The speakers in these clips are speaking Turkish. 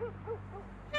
Oh,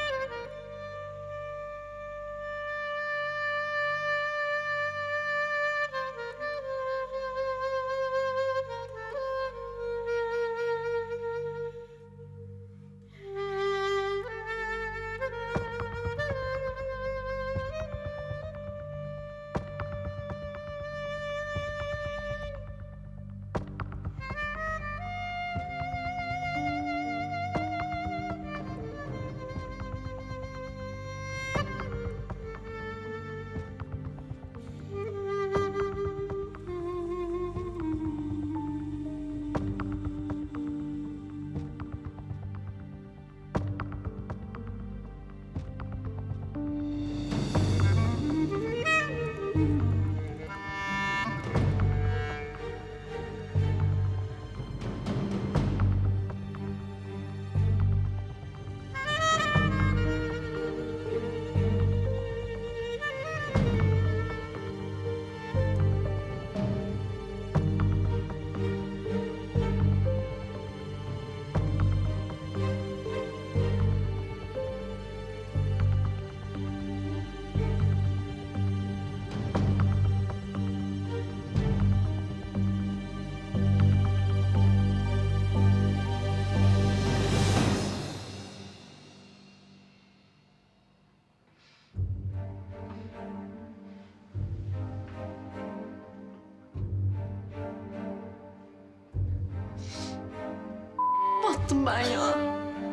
Battım ben ya.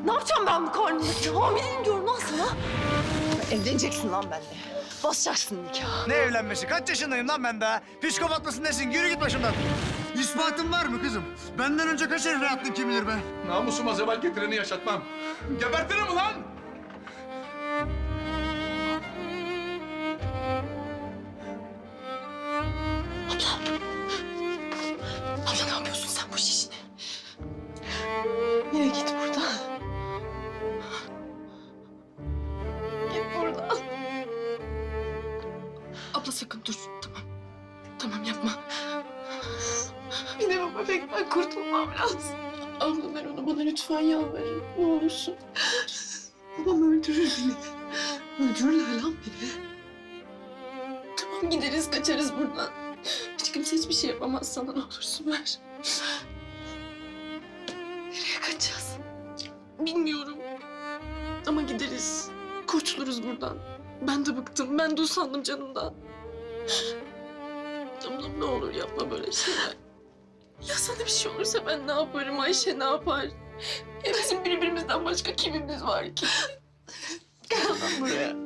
Ne yapacağım ben bu karnımdaki? Hamileyim diyorum lan sana. Evleneceksin lan benimle. Basacaksın nikah. Ne evlenmesi? Kaç yaşındayım lan ben daha? Psikopat mısın nesin? Yürü git başımdan. İspatın var mı kızım? Benden önce kaç attın kim bilir be? Namusuma zeval getireni yaşatmam. Gebertirim ulan! Sakın dur. Tamam. Tamam yapma. Bir de bu bebekten kurtulmam lazım. Abla ver onu bana lütfen yalvarırım. Ne olursun. Babam öldürür beni. Öldürürler lan beni. Tamam gideriz kaçarız buradan. Hiç kimse hiçbir şey yapamaz sana ne olursun ver. Nereye kaçacağız? Bilmiyorum. Ama gideriz. Kurtuluruz buradan. Ben de bıktım. Ben de usandım canımdan. Damlam ne olur yapma böyle şeyler. Ya sana bir şey olursa ben ne yaparım? Ayşe ne yapar? Ya bizim birbirimizden başka kimimiz var ki? Gel buraya.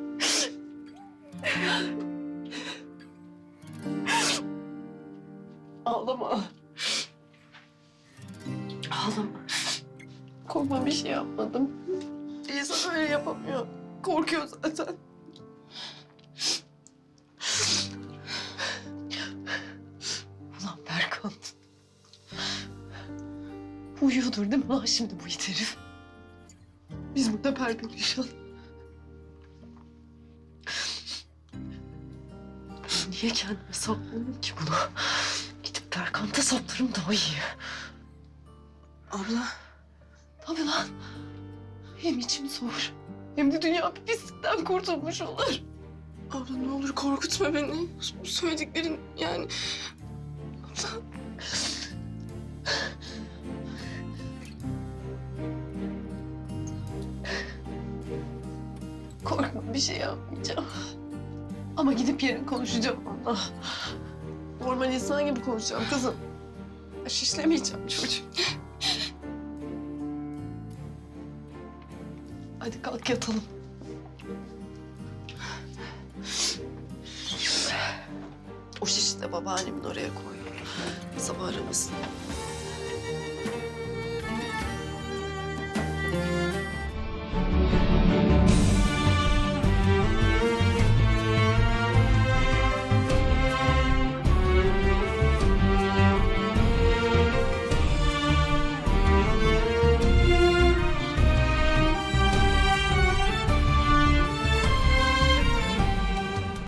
Ağlama. Ağlama. Korkma bir şey yapmadım. İnsan öyle yapamıyor. Korkuyor zaten. Uyuyordur değil mi lan şimdi bu it herif? Biz burada perperişan. Niye kendime saplanayım ki buna? Gidip Berkant'a saplarım daha iyi. Abla. Tabii lan. Hem içim soğur. Hem de dünya bir pislikten kurtulmuş olur. Abla ne olur korkutma beni. Bu söylediklerin yani... Abla. bir şey yapmayacağım. Ama gidip yarın konuşacağım onunla. Normal insan gibi konuşacağım kızım. Şişlemeyeceğim çocuğu. Hadi kalk yatalım. O şişi de babaannemin oraya koy. Sabah aramasın.